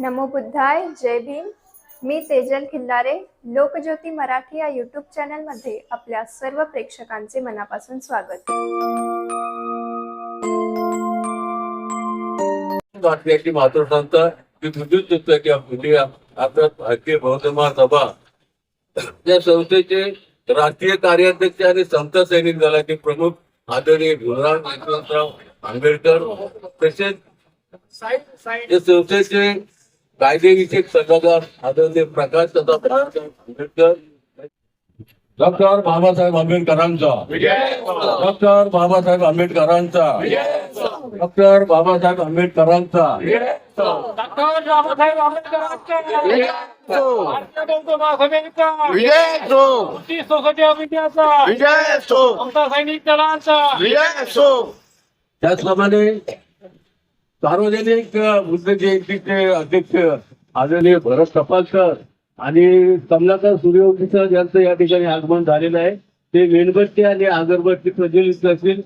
नमो बुद्धाय जय भीम. मी तेजल खिल्लारे लोकज्योती मराठी या यूट्यूब चॅनलमध्ये आपल्या सर्व प्रेक्षकांचे मनापासून स्वागत. वाटण्याची मातृसंस्था विद्युत भारतीय बौद्ध सभा या संस्थेचे राष्ट्रीय कार्याध्यक्ष आणि संत सैनिक दलाचे प्रमुख आदरणीय भीमराव यशवंतराव आंबेडकर तसेच या संस्थेचे कायदेविषयक सल्लागार आदरणीय प्रकाश आंबेडकर डॉक्टर बाबासाहेब आंबेडकरांचा डॉक्टर बाबासाहेब आंबेडकरांचा डॉक्टर बाबासाहेब आंबेडकरांचा. डॉक्टर बाबासाहेब आंबेडकरांचा त्याचप्रमाणे सार्वजनिक बुद्ध जयंतीचे अध्यक्ष आदरणीय भरत सपालकर आणि कमलाकर सर ज्यांचं या ठिकाणी आगमन झालेलं आहे. ते मेणबत्ती आणि अगरबत्ती प्रज्वलित करतील.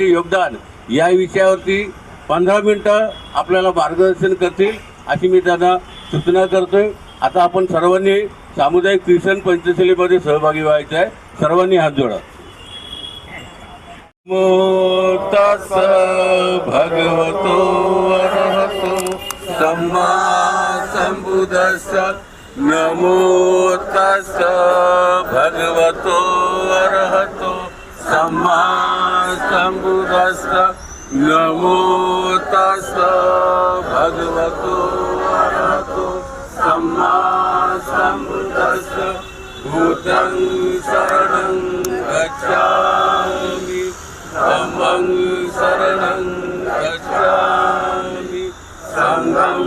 योगदान या विषयावरती पंधरा मिनिटं आपल्याला मार्गदर्शन करतील अशी मी त्यांना सूचना करतोय. आता आपण सर्वांनी सामुदायिक किसन पंचशैलीमध्ये सहभागी व्हायचं आहे. सर्वांनी हात जोडा. मोतास भगवतो अरहतो सम्मा संबुदस नमो तस भगवतो अरहतो सम्मा संबुदस नमो तस् भगवतो अरहतो सम्मा संबुदस्स भूतं शरणं गच्छामि धम्मं शरणं गच्छामि सङ्घं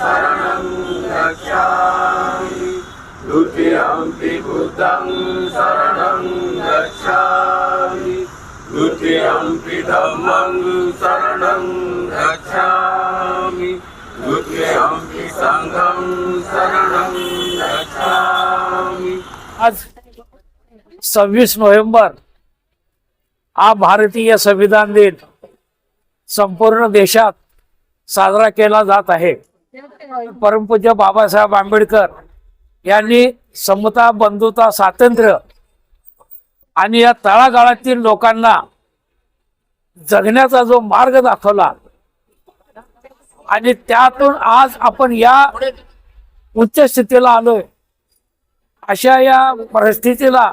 शरणं गच्छामि द्वितीयम्पि बुद्धं शरणं गच्छामि द्वितीयं धम्मं शरणं गच्छामि द्वितीयम्पि सङ्घं शरणं गच्छामि आज सव्वीस नोव्हेंबर हा भारतीय संविधान दिन संपूर्ण देशात साजरा केला जात आहे. परमपूज्य बाबासाहेब आंबेडकर यांनी समता बंधुता स्वातंत्र्य आणि या तळागाळातील लोकांना जगण्याचा जो मार्ग दाखवला. आणि त्यातून आज आपण या उच्च स्थितीला आलोय. अशा या परिस्थितीला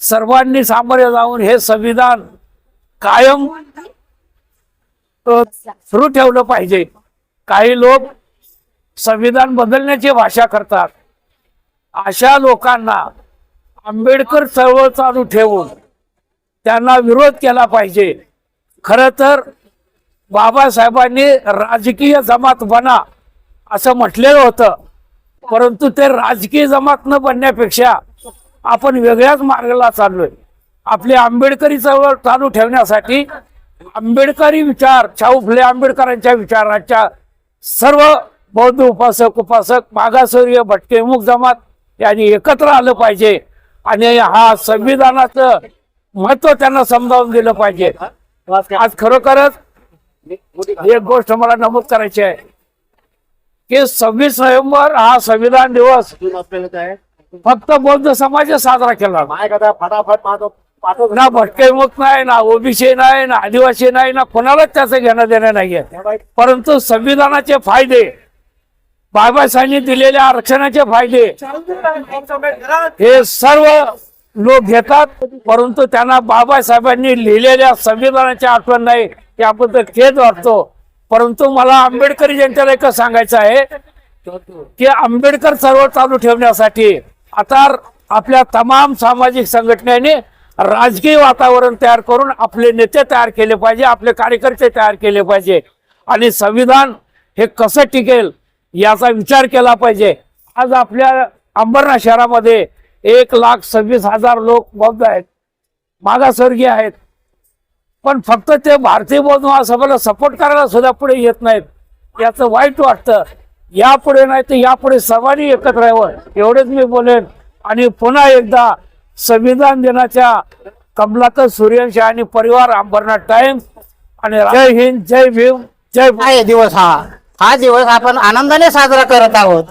सर्वांनी सामोरे जाऊन हे संविधान कायम सुरू ठेवलं पाहिजे. काही लोक संविधान बदलण्याची भाषा करतात. अशा लोकांना आंबेडकर चळवळ चालू ठेवून त्यांना विरोध केला पाहिजे. खर तर बाबासाहेबांनी राजकीय जमात बना असं म्हटलेलं होतं. परंतु ते राजकीय जमात न बनण्यापेक्षा आपण वेगळ्याच मार्गाला चाललोय. आपली आंबेडकरी चळवळ चालू ठेवण्यासाठी आंबेडकरी विचार शाहू फुले आंबेडकरांच्या विचाराच्या सर्व बौद्ध उपासक उपासक मागासवर्गीय भटकेमुख जमात यांनी एकत्र आलं पाहिजे. आणि हा संविधानाचं महत्त्व त्यांना समजावून दिलं पाहिजे. आज खरोखरच एक गोष्ट मला नमूद करायची आहे की सव्वीस नोव्हेंबर हा संविधान दिवस फक्त बौद्ध समाज साजरा केला. फटाफट ना भटकेमुख नाही ना ओबीसी नाही ना आदिवासी नाही ना कोणालाच त्याचं घेणं देणं नाहीये. परंतु संविधानाचे फायदे बाबासाहेबांनी दिलेल्या आरक्षणाचे फायदे हे सर्व लोक घेतात परंतु त्यांना बाबासाहेबांनी लिहिलेल्या संविधानाची आठवण नाही याबद्दल खेद वाटतो. परंतु मला आंबेडकरी जनतेला एकच सांगायचं आहे की आंबेडकर चळवळ चालू ठेवण्यासाठी आता आपल्या तमाम सामाजिक संघटनेने राजकीय वातावरण तयार करून आपले नेते तयार केले पाहिजे आपले कार्यकर्ते तयार केले पाहिजे. आणि संविधान हे कसं टिकेल याचा विचार केला पाहिजे. आज आपल्या अंबरनाथ शहरामध्ये एक लाख सव्वीस हजार लोक बौद्ध आहेत. मागासवर्गीय आहेत. पण फक्त ते भारतीय बौद्ध महासभेला सपोर्ट करायला सुद्धा पुढे येत नाहीत. याचं वाईट वाटतं. यापुढे नाही तर यापुढे सर्वांनी एकत्र यावं. एवढेच मी बोलेन. आणि पुन्हा एकदा संविधान दिनाच्या कमलाकर सूर्यवंशी आणि परिवार अंबरनाथ टाइम्स आणि जय हिंद जय भीम जय दिवस हा. हा दिवस आपण आनंदाने साजरा करत आहोत.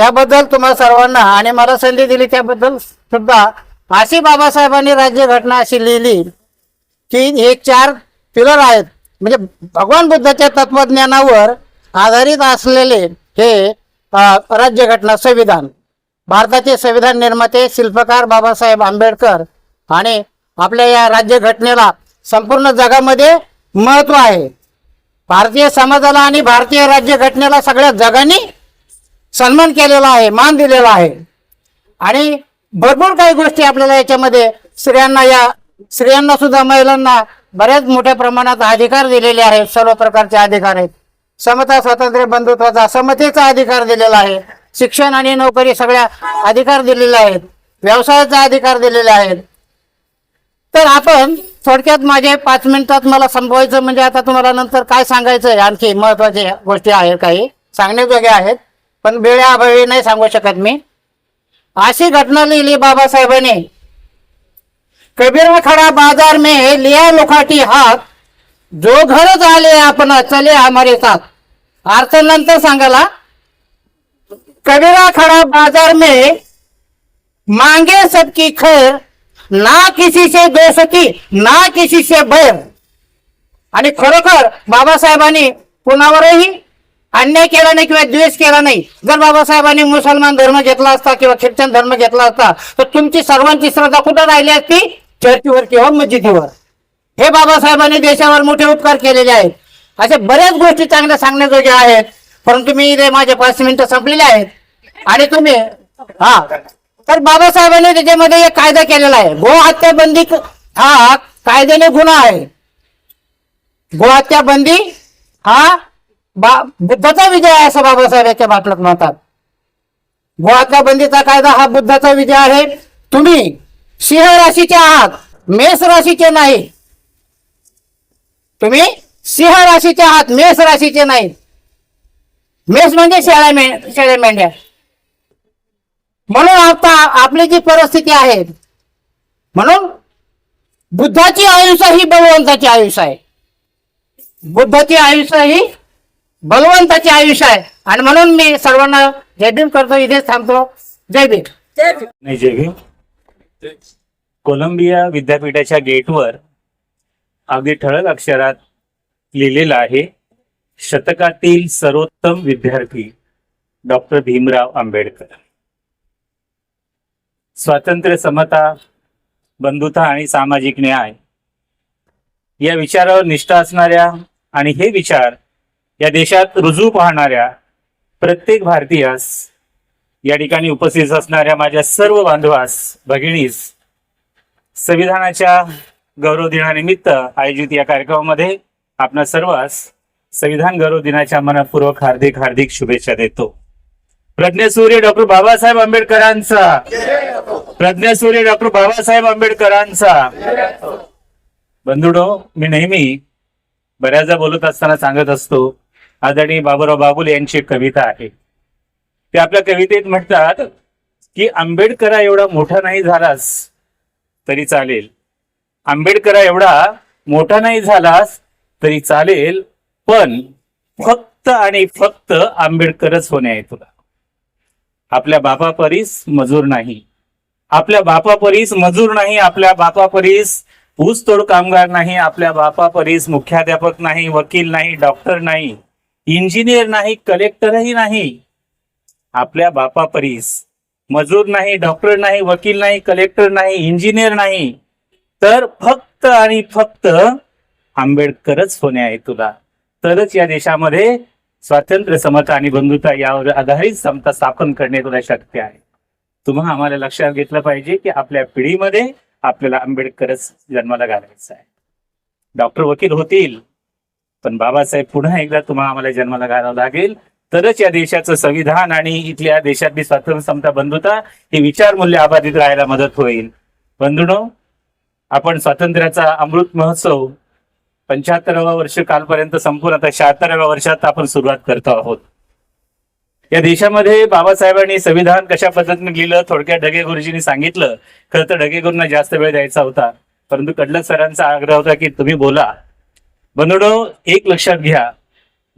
त्याबद्दल तुम्हा सर्वांना आणि मला संधी दिली त्याबद्दल सुद्धा अशी बाबासाहेबांनी राज्यघटना अशी लिहिली की हे चार पिलर आहेत. म्हणजे भगवान बुद्धाच्या तत्वज्ञानावर आधारित असलेले हे राज्यघटना संविधान भारताचे संविधान निर्माते शिल्पकार बाबासाहेब आंबेडकर आणि आपल्या या राज्यघटनेला संपूर्ण जगामध्ये महत्त्व आहे. भारतीय समाजाला आणि भारतीय राज्यघटनेला सगळ्या जगाने सन्मान केलेला आहे मान दिलेला आहे. आणि भरपूर काही गोष्टी आपल्याला याच्यामध्ये स्त्रियांना या स्त्रियांना सुद्धा महिलांना बऱ्याच मोठ्या प्रमाणात अधिकार दिलेले आहेत सर्व प्रकारचे अधिकार आहेत. समता स्वातंत्र्य बंधुत्वाचा समतेचा अधिकार दिलेला आहे. शिक्षण आणि नोकरी सगळ्या अधिकार दिलेले आहेत. व्यवसायाचा अधिकार दिलेले आहेत. तर आपण थोडक्यात माझे पाच मिनिटात मला संपवायचं म्हणजे आता तुम्हाला नंतर काय सांगायचं आहे आणखी महत्त्वाच्या गोष्टी आहेत काही. सांगण्याजोग्या आहेत. पण वेळेअभावी नाही सांगू शकत मी. अशी घटना लिहिली बाबासाहेबांनी. कबीरा खडा बाजार मे लिया लोखाटी हात जो घर झाले आपण चले हमारे साथ. अर्थ नंतर सांगाला कबीरा खड़ा बाजार मे मांगे सबकी खैर. ना किसी से दोस्ती ना किसी से बैर. आणि खरोखर बाबासाहेबांनी कुणावरही अन्याय केला नाही किंवा द्वेष केला नाही. जर बाबासाहेबांनी मुसलमान धर्म घेतला असता किंवा ख्रिश्चन धर्म घेतला असता तर तुमची सर्वांची श्रद्धा कुठं राहिली असती? चर्चीवर किंवा मस्जिदीवर हे बाबासाहेबांनी देशावर मोठे उपकार केलेले आहेत. अशा बऱ्याच गोष्टी चांगल्या सांगण्याजोग्या आहेत. परंतु मी इथे माझे पाच मिनिटं संपलेले आहेत. आणि तुम्ही हा. तर बाबासाहेबांनी त्याच्यामध्ये एक कायदा केलेला आहे. गोहत्या बंदी हा कायद्याने गुन्हा आहे. गो हत्या बंदी हा बुद्धाचा विजय आहे असं बाबासाहेब याच्या बाटलात म्हणतात. गो बंदीचा कायदा हा बुद्धाचा विजय आहे. तुम्ही सिंह राशीचे आहात मेष राशीचे नाही. तुम्ही सिंह राशीचे आहात मेष राशीचे नाही. मेष म्हणजे शेळ्या मे शेळ्या मेंढ्या. म्हणून आता आपली जी परिस्थिती आहे म्हणून बुद्धाची आयुष्य ही बलवंताची आयुष्य आहे. बुद्धाची आयुष्य ही बलवंताची आयुष्य आहे. आणि म्हणून मी सर्वांना जय भीम करतो इथेच थांबतो. जय भीम. नाही जय भीम. कोलंबिया विद्यापीठाच्या गेटवर अगदी ठळक अक्षरात लिहिलेलं आहे शतकातील सर्वोत्तम विद्यार्थी डॉक्टर भीमराव आंबेडकर. स्वातंत्र्य समता बंधुता आणि सामाजिक न्याय या विचारावर निष्ठा असणाऱ्या आणि हे विचार या देशात रुजू पाहणाऱ्या प्रत्येक भारतीयास या ठिकाणी उपस्थित असणाऱ्या माझ्या सर्व बांधवास भगिनीस संविधानाच्या गौरव दिनानिमित्त आयोजित या कार्यक्रमामध्ये आपणा सर्वांस संविधान गौरव दिनाच्या मनपूर्वक हार्दिक हार्दिक शुभेच्छा देतो. प्रज्ञसूर्य डॉक्टर बाबासाहेब आंबेडकरांचा. प्रज्ञसूर्य डॉक्टर बाबासाहेब आंबेडकरांचा. बंधुडो मी नेहमी बऱ्याचदा बोलत असताना सांगत असतो आदरणीय बाबूराव बाबुल यांची कविता आहे. ते आपल्या कवितेत म्हणतात की आंबेडकरा एवढा मोठा नाही झालास तरी चालेल. आंबेडकरा एवढा मोठा नाही झालास तरी चालेल पण फक्त आणि फक्त आंबेडकरच होणे आहे तुला. आपल्या बापापरीस मजूर नाही. आपल्या बापापरीस मजूर नाही आपल्या बापापरीस ऊसतोड कामगार नाही आपल्या बापापरीस मुख्याध्यापक नाही वकील नाही डॉक्टर नाही. इंजिनियर नाही कलेक्टरही नाही आपल्या बापा परीस मजूर नाही डॉक्टर नाही वकील नाही कलेक्टर नाही इंजिनियर नाही. तर फक्त आणि फक्त आंबेडकरच होणे आहे तुला. तरच या देशामध्ये स्वातंत्र्य समता आणि बंधुता यावर आधारित समता स्थापन करणे तुला शक्य आहे. तुम्हा आम्हाला लक्षात घेतलं पाहिजे की आपल्या पिढीमध्ये आपल्याला आंबेडकरच जन्माला घालायचं आहे. डॉक्टर वकील होतील. पण बाबासाहेब पुन्हा एकदा तुम्हाला आम्हाला जन्माला घालावं लागेल. तरच या देशाचं संविधान आणि इथल्या देशातली स्वातंत्र्य समता बंधुता ही विचार मूल्य अबाधित राहायला मदत होईल. बंधुनो आपण स्वातंत्र्याचा अमृत महोत्सव पंच्याहत्तराव्या वर्ष कालपर्यंत संपूर्ण आता शहात्तराव्या वर्षात आपण सुरुवात करतो आहोत. या देशामध्ये बाबासाहेबांनी संविधान कशा पद्धतीने लिहिलं थोडक्यात ढगे गुरुजींनी सांगितलं. खरं तर ढगे गुरुंना जास्त वेळ द्यायचा होता. परंतु कडलक सरांचा आग्रह होता की तुम्ही बोला. बंधुडो एक लक्षात घ्या.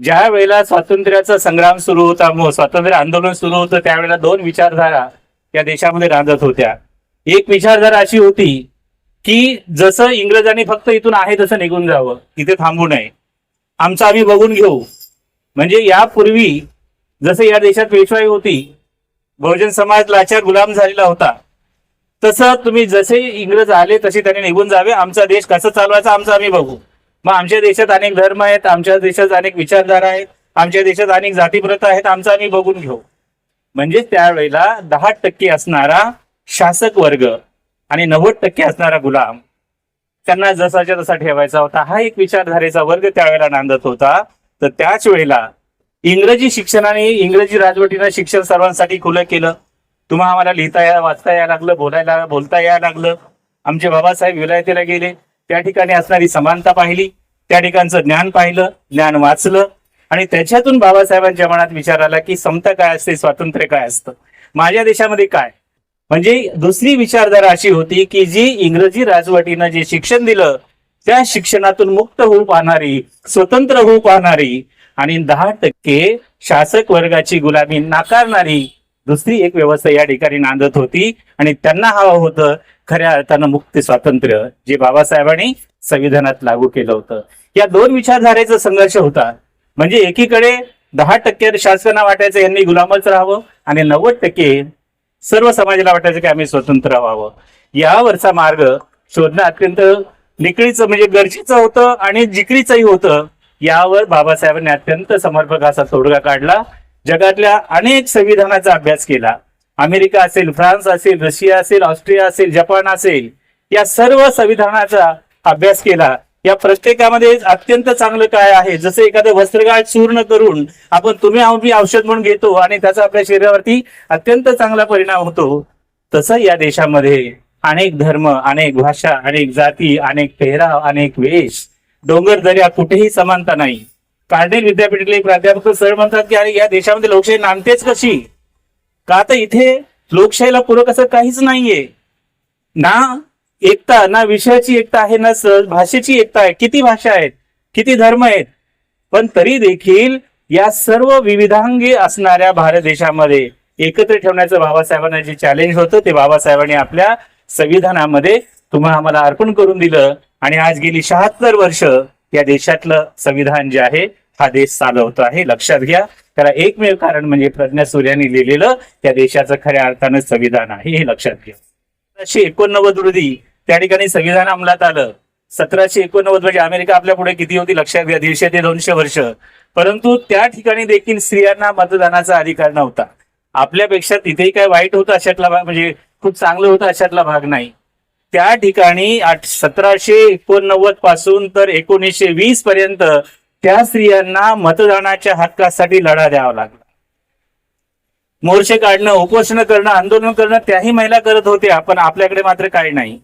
ज्या वेळेला स्वातंत्र्याचा संग्राम सुरू होता मग स्वातंत्र्य आंदोलन सुरू होतं त्यावेळेला दोन विचारधारा या देशामध्ये रांधत होत्या. एक विचारधारा अशी होती की जसं इंग्रजांनी फक्त इथून आहे तसं निघून जावं इथे थांबू नये. आमचं आम्ही बघून घेऊ. म्हणजे यापूर्वी जसं या देशात पेशवाई होती बहुजन समाज लाचार गुलाम झालेला होता तसं तुम्ही जसे इंग्रज आले तसे त्यांनी निघून जावे आमचा देश कसं चालवायचा आमचं आम्ही बघू. मग आमच्या देशात अनेक धर्म आहेत आमच्या देशात अनेक विचारधारा आहेत आमच्या देशात अनेक जातीप्रथा आहेत आमचं आम्ही बघून घेऊ. म्हणजे त्यावेळेला दहा टक्के असणारा शासक वर्ग आणि नव्वद टक्के असणारा गुलाम त्यांना जसाच्या तसा ठेवायचा होता. हा एक विचारधारेचा वर्ग त्यावेळेला नांदत होता. तर त्याच वेळेला इंग्रजी शिक्षणाने इंग्रजी राजवटीनं शिक्षण सर्वांसाठी खुलं केलं. तुम्हा आम्हाला लिहिता या वाचता यायला लागलं बोलायला बोलता यायला लागलं. आमचे बाबासाहेब विलायतीला गेले. त्या ठिकाणी असणारी समानता पाहिली त्या ठिकाणचं ज्ञान पाहिलं ज्ञान वाचलं. आणि त्याच्यातून बाबासाहेबांच्या मनात विचार आला की समता काय असते स्वातंत्र्य काय असतं? माझ्या देशामध्ये काय? म्हणजे दुसरी विचारधारा अशी होती की जी इंग्रजी राजवटीनं जे शिक्षण दिलं त्या शिक्षणातून मुक्त होऊ पाहणारी स्वतंत्र होऊ पाहणारी आणि दहा टक्के शासक वर्गाची गुलामी नाकारणारी दुसरी एक व्यवस्था या ठिकाणी नांदत होती आणि त्यांना हवं होतं खऱ्या अर्थानं मुक्त स्वातंत्र्य जे बाबासाहेबांनी संविधानात लागू केलं होतं. या दोन विचारधारेचा संघर्ष होता. म्हणजे एकीकडे दहा टक्के शासकांना वाटायचं यांनी गुलामच राहावं आणि नव्वद टक्के सर्व समाजाला वाटायचं की आम्ही स्वतंत्र व्हावं. यावरचा मार्ग शोधणं अत्यंत निकळीचं म्हणजे गरजेचं होतं आणि जिकरीचंही होतं. यावर बाबासाहेबांनी अत्यंत समर्पक असा तोडगा काढला. जगातल्या अनेक संविधानाचा अभ्यास केला. अमेरिका असेल फ्रान्स असेल रशिया असेल ऑस्ट्रिया असेल जपान असेल या सर्व संविधानाचा अभ्यास केला. या प्रत्येकामध्ये अत्यंत चांगलं काय आहे? जसं एखादं वस्त्रगाळ चूर्ण करून आपण तुम्ही आम्ही औषध म्हणून घेतो आणि त्याचा आपल्या शरीरावरती अत्यंत चांगला परिणाम होतो तसं या देशामध्ये अनेक धर्म अनेक भाषा अनेक जाती अनेक पेहराव अनेक वेश डोंगर दर्या कुठेही समानता नाही. कार्डेल विद्यापीठातले एक प्राध्यापक सर म्हणतात की अरे या देशामध्ये लोकशाही नांदतेच कशी? का तर इथे लोकशाहीला पूरक असं काहीच नाहीये? ना एकता ना विषयाची एकता आहे ना स- भाषेची एकता आहे. किती भाषा आहेत? किती धर्म आहेत? पण तरी देखील या सर्व विविधांगी असणाऱ्या भारत देशामध्ये एकत्र ठेवण्याचं बाबासाहेबांना जे चॅलेंज होतं ते बाबासाहेबांनी आपल्या संविधानामध्ये तुम्हाला आम्हाला अर्पण करून दिलं. आणि आज गेली शहात्तर वर्ष या देशातलं संविधान जे आहे हा देश चालवतो आहे. लक्षात घ्या. त्याला एकमेव कारण म्हणजे प्रज्ञा सूर्याने लिहिलेलं त्या देशाचं खऱ्या अर्थानं संविधान आहे. हे लक्षात घ्या. सतराशे एकोणनव्वद रोजी त्या ठिकाणी संविधान अंमलात आलं. सतराशे एकोणनव्वद म्हणजे अमेरिका आपल्या पुढे किती होती? लक्षात घ्या. दीडशे ते दोनशे वर्ष. परंतु त्या ठिकाणी देखील स्त्रियांना मतदानाचा अधिकार नव्हता. आपल्यापेक्षा तिथेही काय वाईट होतं अशातला भाग? म्हणजे खूप चांगलं होतं अशातला भाग नाही. त्या ठिकाणी सतराशे एकोणनव्वदपासून तर एकोणीसशे वीस पर्यंत त्या स्त्रियांना मतदानाच्या हक्कासाठी लढा द्यावा लागला. मोर्चे काढणं उपोषण करणं आंदोलन करणं त्याही महिला करत होत्या पण आपल्याकडे मात्र काही नाही.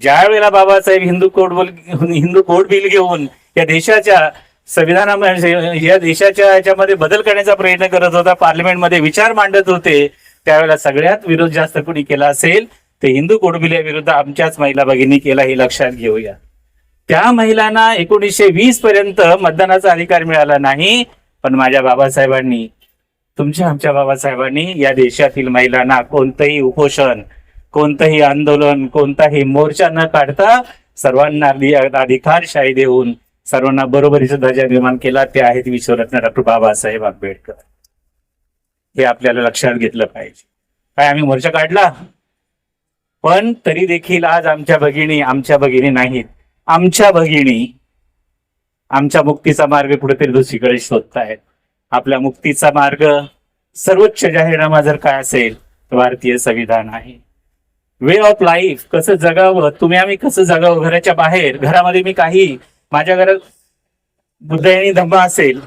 ज्या वेळेला बाबासाहेब हिंदू कोड बोल हिंदू कोड बिल घेऊन या देशाच्या संविधानामध्ये या देशाच्या याच्यामध्ये बदल करण्याचा प्रयत्न करत होता पार्लमेंटमध्ये विचार मांडत होते त्यावेळेला सगळ्यात विरोध जास्त कुणी केला असेल ते हिंदू कोड विरुद्ध आमच्याच महिला भगिनी केला हे लक्षात घेऊया. त्या महिलांना एकोणीसशे वीस पर्यंत मतदानाचा अधिकार मिळाला नाही. पण माझ्या बाबासाहेबांनी तुमच्या आमच्या बाबासाहेबांनी या देशातील महिलांना कोणतंही उपोषण कोणतंही आंदोलन कोणताही मोर्चा न काढता सर्वांना अधिकारशाही देऊन सर्वांना बरोबरीचा दर्जा निर्माण केला. ते आहेत विश्वरत्न डॉक्टर बाबासाहेब आंबेडकर. हे आपल्याला लक्षात घेतलं पाहिजे. काय आम्ही मोर्चा काढला? पण तरी देखील आज आमच्या भगिनी आमच्या भगिनी नाहीत. आमच्या भगिनी आमच्या मुक्तीचा मार्ग कुठेतरी दुसरीकडे शोधतायत. आपल्या मुक्तीचा मार्ग सर्वोच्च जाहीरनामा जर काय असेल तर भारतीय संविधान आहे. वे ऑफ लाईफ कसं जगावं तुम्ही आम्ही कसं जगावं घराच्या बाहेर घरामध्ये मी काही माझ्या घरात बुद्धयनी धम्मा असेल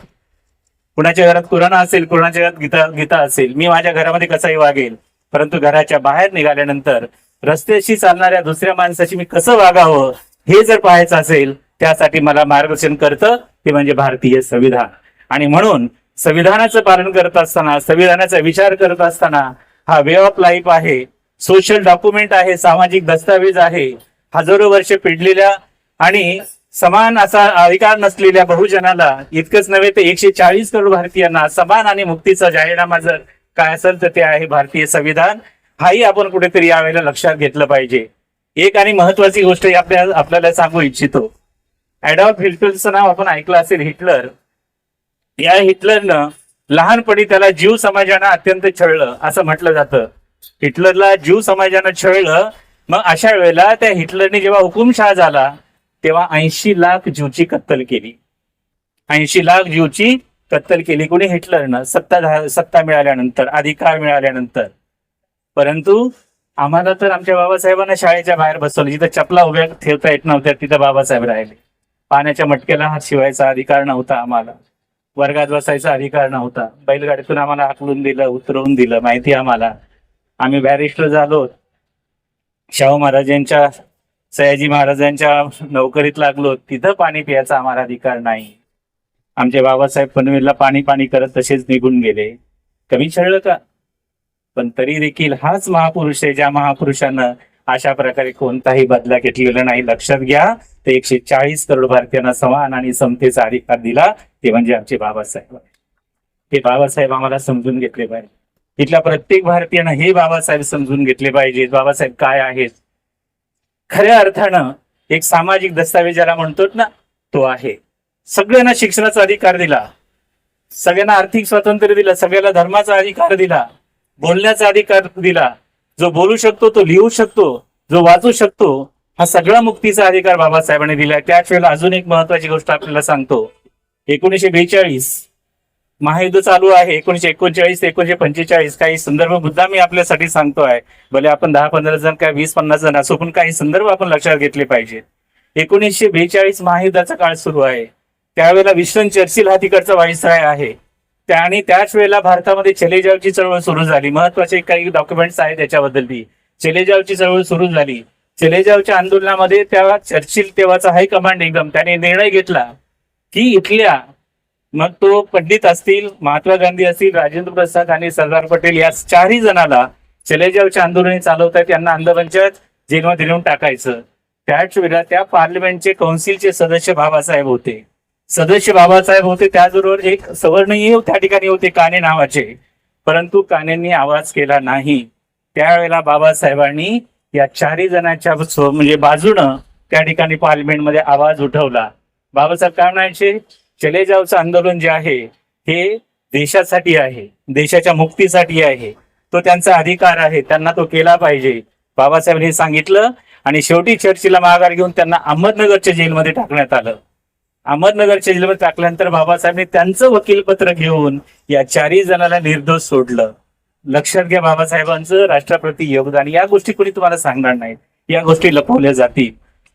कुणाच्या घरात कुराणा असेल कुणाच्या घरात गीता गीता असेल मी माझ्या घरामध्ये कसंही वागेल परंतु घराच्या बाहेर निघाल्यानंतर रस्त्याशी चालणाऱ्या दुसऱ्या माणसाशी मी कसं वागावं हे जर पाहायचं असेल त्यासाठी मला मार्गदर्शन करतं ते म्हणजे भारतीय संविधान. आणि म्हणून संविधानाचं पालन करत असताना संविधानाचा विचार करत असताना हा वे ऑफ लाईफ आहे सोशल डॉक्युमेंट आहे सामाजिक दस्तावेज आहे हजारो वर्ष पिढलेल्या आणि समान असा अधिकार नसलेल्या बहुजनाला इतकंच नव्हे तर एकशे चाळीस करोड भारतीयांना समान आणि मुक्तीचा जाहीरनामा जर काय असेल तर ते आहे भारतीय संविधान. हाही आपण कुठेतरी यावेळेला लक्षात घेतलं पाहिजे. एक आणि महत्वाची गोष्ट आपल्या आपल्याला सांगू इच्छितो. ऍडॉल्फ हिटलरचं नाव आपण ऐकलं असेल हिटलर. या हिटलरनं लहानपणी त्याला जीव समाजानं अत्यंत छळलं असं म्हटलं जातं. हिटलरला जीव समाजानं छळलं मग अशा वेळेला त्या हिटलरने जेव्हा हुकुमशाह झाला तेव्हा ऐंशी लाख जीवची कत्तल केली. ऐंशी लाख जीवची कत्तल केली कोणी? हिटलरनं. सत्ता सत्ता मिळाल्यानंतर अधिकार मिळाल्यानंतर. परंतु आम्हाला तर आमच्या बाबासाहेबांना शाळेच्या बाहेर बसवलं. जिथं चपला उभ्या ठेवता येत नव्हत्या तिथं बाबासाहेब राहिले. पाण्याच्या मटक्याला हात शिवायचा अधिकार नव्हता आम्हाला. वर्गात बसायचा अधिकार नव्हता. बैलगाडीतून आम्हाला हाकलून दिलं उतरवून दिलं माहिती आम्हाला. आम्ही बॅरिस्टर झालो. शाहू महाराजांच्या सयाजी महाराजांच्या नोकरीत लागलो. तिथं पाणी प्यायचा आम्हाला अधिकार नाही. आमचे बाबासाहेब पनवेलला पाणी पाणी करत तसेच निघून गेले. कमी छळलं का? पण तरी देखील हाच महापुरुष आहे ज्या महापुरुषानं अशा प्रकारे कोणताही बदला घेतलेला नाही. लक्षात घ्या ते एकशे चाळीस करोड भारतीयांना समान आणि समतेचा अधिकार दिला ते म्हणजे आमचे बाबासाहेब. हे बाबासाहेब आम्हाला समजून घेतले पाहिजे. इथल्या प्रत्येक भारतीयानं हे बाबासाहेब समजून घेतले पाहिजेत. बाबासाहेब काय आहेत? खऱ्या अर्थानं एक सामाजिक दस्तावेज ज्याला म्हणतो ना तो आहे. सगळ्यांना शिक्षणाचा अधिकार दिला. सगळ्यांना आर्थिक स्वातंत्र्य दिलं. सगळ्याला धर्माचा अधिकार दिला. बोलण्याचा अधिकार दिला. जो बोलू शकतो तो लिहू शकतो जो वाचू शकतो हा सगळा मुक्तीचा अधिकार बाबासाहेबांनी दिला त्याच वेळेला अजून एक महत्वाची गोष्ट आपल्याला सांगतो. एकोणीशे बेचाळीस महायुद्ध चालू आहे. एकोणीशे एकोणचाळीस ते एकोणीशे पंचेचाळीस काही संदर्भ मुद्दा मी आपल्यासाठी सांगतोय भले आपण दहा पंधरा जण काय वीस पन्नास जण असो पण काही संदर्भ आपण लक्षात घेतले पाहिजेत एकोणीसशे बेचाळीस महायुद्धाचा काळ सुरू आहे. त्यावेळेला विस्टन चर्चिल हा तिकडचा वाईसराय आहे. त्या आणि त्याच वेळेला भारतामध्ये चलेजावची चळवळ सुरू झाली. महत्त्वाचे काही डॉक्युमेंट्स आहेत त्याच्याबद्दल ती चलेजावची चळवळ सुरू झाली. चलेजावच्या आंदोलनामध्ये त्या चर्चिल तेव्हाचा हाय कमांड एकदम. त्याने निर्णय घेतला की इथल्या मग तो पंडित असतील महात्मा गांधी असतील राजेंद्र प्रसाद आणि सरदार पटेल या चारही जणाला चलेजावच्या आंदोलने चालवतात. यांना अंधपंचायत जेलमध्ये नेऊन टाकायचं. त्याच वेळेला त्या पार्लमेंटचे कौन्सिलचे सदस्य बाबासाहेब होते. सदस्य बाबासाहेब होते त्याचबरोबर एक सवर्णही त्या ठिकाणी होते काने नावाचे. परंतु कानेंनी आवाज केला नाही. त्यावेळेला बाबासाहेबांनी या चारही जणांच्या म्हणजे बाजूनं त्या ठिकाणी पार्लिमेंटमध्ये आवाज उठवला. बाबासाहेब काय म्हणायचे? चले जावचं आंदोलन जे आहे हे देशासाठी आहे देशाच्या मुक्तीसाठी आहे. तो त्यांचा अधिकार आहे त्यांना तो केला पाहिजे. बाबासाहेबांनी सांगितलं आणि शेवटी चर्चीला माघार घेऊन त्यांना अहमदनगरच्या जेलमध्ये टाकण्यात आलं. अहमदनगरच्या जेलमध्ये टाकल्यानंतर बाबासाहेबांनी त्यांचं वकीलपत्र घेऊन या चारही जणांना निर्दोष सोडलं. लक्षात घ्या बाबासाहेबांचं राष्ट्राप्रती योगदान. या गोष्टी कोणी तुम्हाला सांगणार नाहीत. या गोष्टी लपवल्या जातील.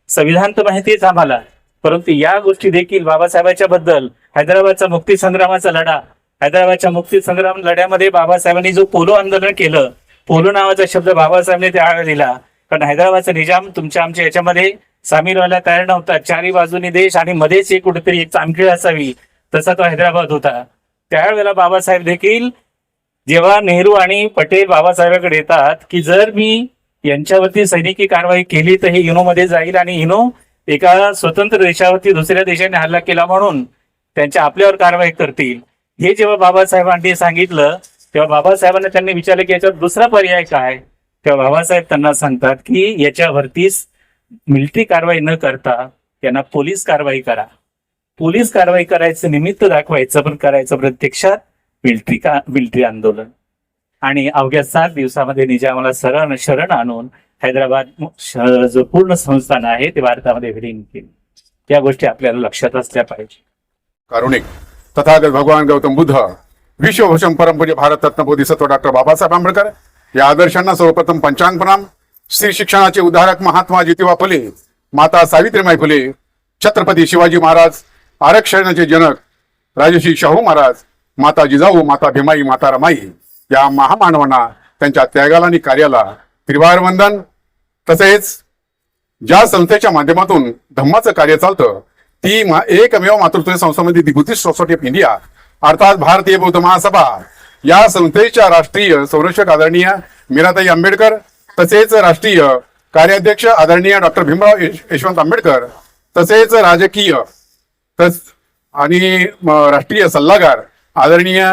संविधान तर माहितीच आम्हाला परंतु या गोष्टी देखील बाबासाहेबांच्या बद्दल हैदराबादचा मुक्ती संग्रामाचा लढा हैदराबादच्या मुक्ती संग्राम लढ्यामध्ये बाबासाहेबांनी जो पोलो आंदोलन केलं पोलो नावाचा शब्द बाबासाहेबांनी त्यावेळेला दिला. कारण हैदराबादचा निजाम तुमच्या आमच्या याच्यामध्ये सामील व्हायला तयार नव्हता. चारी बाजूनी देश आणि मध्येच एक कुठेतरी एक चामखीळ असावी तसा तो हैदराबाद होता. त्यावेळेला बाबासाहेब देखील जेव्हा नेहरू आणि पटेल बाबासाहेबांकडे येतात की जर मी यांच्यावरती सैनिकी कारवाई केली तर हे इनोमध्ये जाईल आणि युनो एका स्वतंत्र देशावरती दुसऱ्या देशाने हल्ला केला म्हणून त्यांच्या आपल्यावर कारवाई करतील. हे जेव्हा बाबासाहेबांनी सांगितलं तेव्हा बाबासाहेबांना त्यांनी विचारलं की याच्यावर दुसरा पर्याय काय? तेव्हा बाबासाहेब त्यांना सांगतात की याच्यावरतीच मिलिटरी कारवाई न करता त्यांना पोलीस कारवाई करा. पोलीस कारवाई करायचं निमित्त दाखवायचं पण करायचं प्रत्यक्षात मिलिटरी का मिलिटरी आंदोलन. आणि अवघ्या सात दिवसामध्ये निजामाला सरण शरण आणून हैदराबाद जो पूर्ण संस्थान आहे ते भारतामध्ये विलीन केले. या गोष्टी आपल्याला लक्षात असल्या पाहिजे. कारुणिक. तथागत भगवान गौतम बुद्ध विश्वभूषण परमपूज्य भारतरत्न बोधिसत्व डॉक्टर बाबासाहेब आंबेडकर या आदर्शांना सर्वप्रथम पंचांग प्रणाम स्त्री शिक्षणाचे उदाहरक महात्मा ज्योतिबा फुले माता सावित्रीमाई फुले छत्रपती शिवाजी महाराज आरक्षणाचे जनक राजश्री शाहू महाराज माता जिजाऊ माता भीमाई माता रमाई या महामानवांना त्यांच्या त्यागाला आणि कार्याला त्रिवार वंदन. तसेच ज्या संस्थेच्या माध्यमातून धम्माचं कार्य चालतं ती एकमेव मातृत्व संस्थांमध्ये the Buddhist Society of India अर्थात भारतीय बौद्ध महासभा या संस्थेच्या राष्ट्रीय संरक्षक आदरणीय मीराताई आंबेडकर तसेच राष्ट्रीय कार्याध्यक्ष आदरणीय डॉक्टर भीमराव यश- यशवंत आंबेडकर तसेच राजकीय तस आणि राष्ट्रीय सल्लागार आदरणीय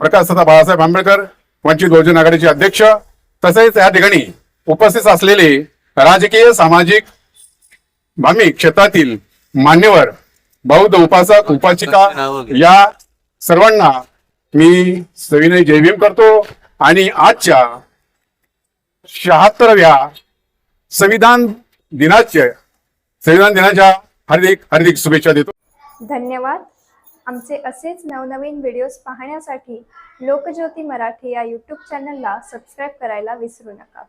प्रकाशदादा बाळासाहेब आंबेडकर वंचित बहुजन आघाडीचे अध्यक्ष तसेच या ठिकाणी उपस्थित असलेले राजकीय सामाजिक भामिक क्षेत्रातील मान्यवर बौद्ध उपासक उपासिका या सर्वांना मी सविनय जयभीम करतो आणि आजच्या शहात्तरव्या संविधान दिनाच्या संविधान दिनाच्या हार्दिक हार्दिक शुभेच्छा देतो. धन्यवाद. आमचे असेच नवनवीन व्हिडिओज पाहण्यासाठी लोकज्योती मराठी या यूट्यूब चॅनलला सबस्क्राईब करायला विसरू नका.